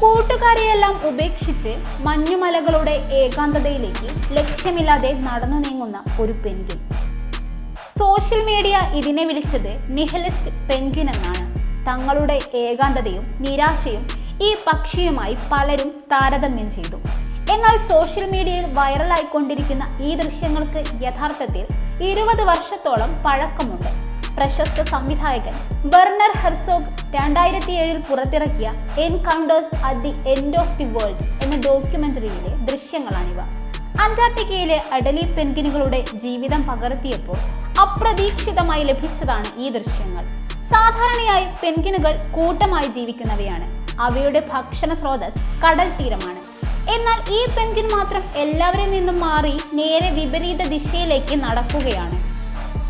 കൂട്ടുകാരെയെല്ലാം ഉപേക്ഷിച്ച് മഞ്ഞുമലകളുടെ ഏകാന്തതയിലേക്ക് ലക്ഷ്യമില്ലാതെ നടന്നു നീങ്ങുന്ന ഒരു പെൻഗിൻ സോഷ്യൽ മീഡിയ ഇതിനെ വിളിച്ചത് നിഹലിസ്റ്റ് പെൻഗിൻ എന്നാണ്. തങ്ങളുടെ ഏകാന്തതയും നിരാശയും ഈ പക്ഷിയുമായി പലരും താരതമ്യം ചെയ്തു. എന്നാൽ സോഷ്യൽ മീഡിയയിൽ വൈറലായിക്കൊണ്ടിരിക്കുന്ന ഈ ദൃശ്യങ്ങൾക്ക് യഥാർത്ഥത്തിൽ ഇരുപത് വർഷത്തോളം പഴക്കമുണ്ട്. പ്രശസ്ത സംവിധായകൻ ബർണർ ഹെർസോഗ് രണ്ടായിരത്തി ഏഴിൽ പുറത്തിറക്കിയ encounters at the end of the world എന്ന ഡോക്യുമെന്ററിയിലെ ദൃശ്യങ്ങളാണിവ. അന്റാർട്ടിക്കയിലെ അഡലി പെൻഗിനുകളുടെ ജീവിതം പകർത്തിയപ്പോൾ അപ്രതീക്ഷിതമായി ലഭിച്ചതാണ് ഈ ദൃശ്യങ്ങൾ. സാധാരണയായി പെൻഗിനുകൾ കൂട്ടമായി ജീവിക്കുന്നവയാണ്. അവയുടെ ഭക്ഷണ സ്രോതസ് കടൽ തീരമാണ്. എന്നാൽ ഈ പെൻഗിൻ മാത്രം എല്ലാവരിൽ നിന്നും മാറി നേരെ വിപരീത ദിശയിലേക്ക് നടക്കുകയാണ്.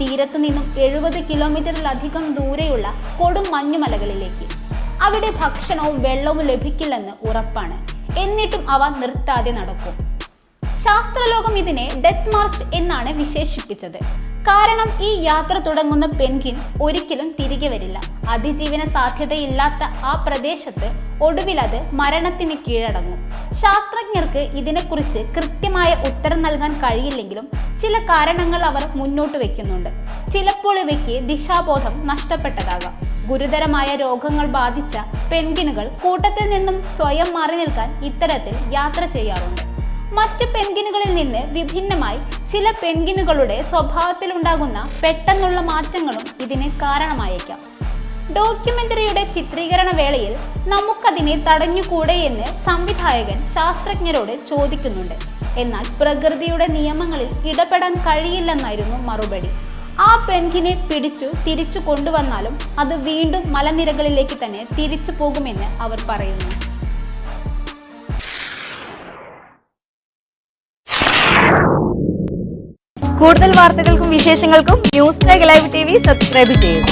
തീരത്തു നിന്നും എഴുപത് കിലോമീറ്ററിലധികം ദൂരെയുള്ള കൊടും മഞ്ഞുമലകളിലേക്ക്. അവിടെ ഭക്ഷണവും വെള്ളവും ലഭിക്കില്ലെന്ന് ഉറപ്പാണ്. എന്നിട്ടും അവ നിർത്താതെ നടക്കും. ശാസ്ത്രലോകം ഇതിനെ ഡെത്ത് മാർച്ച് എന്നാണ് വിശേഷിപ്പിച്ചത്. കാരണം ഈ യാത്ര തുടങ്ങുന്ന പെൻഗിൻ ഒരിക്കലും തിരികെ വരില്ല. അതിജീവന സാധ്യതയില്ലാത്ത ആ പ്രദേശത്ത് ഒടുവിൽ അത് മരണത്തിന് കീഴടങ്ങും. ശാസ്ത്രജ്ഞർക്ക് ഇതിനെക്കുറിച്ച് കൃത്യമായ ഉത്തരം നൽകാൻ കഴിയില്ലെങ്കിലും ചില കാരണങ്ങൾ അവർ മുന്നോട്ട് വയ്ക്കുന്നുണ്ട് ചിലപ്പോൾ ഇവയ്ക്ക് ദിശാബോധം നഷ്ടപ്പെട്ടതാകാം. ഗുരുതരമായ രോഗങ്ങൾ ബാധിച്ച പെൻഗിനുകൾ കൂട്ടത്തിൽ നിന്നും സ്വയം മാറി നിൽക്കാൻ ഇത്തരത്തിൽ യാത്ര ചെയ്യാറുണ്ട്. മറ്റു പെൻഗിനുകളിൽ നിന്ന് വിഭിന്നമായി ചില പെൻഗിനുകളുടെ സ്വഭാവത്തിൽ ഉണ്ടാകുന്ന പെട്ടെന്നുള്ള മാറ്റങ്ങളും ഇതിന് കാരണമായേക്കാം. ഡോക്യുമെന്ററിയുടെ ചിത്രീകരണ വേളയിൽ നമുക്കതിനെ തടഞ്ഞുകൂടെ എന്ന് സംവിധായകൻ ശാസ്ത്രജ്ഞരോട് ചോദിക്കുന്നുണ്ട്. എന്നാൽ പ്രകൃതിയുടെ നിയമങ്ങളിൽ ഇടപെടാൻ കഴിയില്ലെന്നായിരുന്നു മറുപടി. ആ പെൻഗിനെ പിടിച്ചു തിരിച്ചു കൊണ്ടുവന്നാലും അത് വീണ്ടും മലനിരകളിലേക്ക് തന്നെ തിരിച്ചു പോകുമെന്ന് അവർ പറയുന്നു. കൂടുതൽ വാർത്തകൾക്കും വിശേഷങ്ങൾക്കും ന്യൂസ് ടൈഗ് ലൈവ് ടി വി സബ്സ്ക്രൈബ് ചെയ്യുക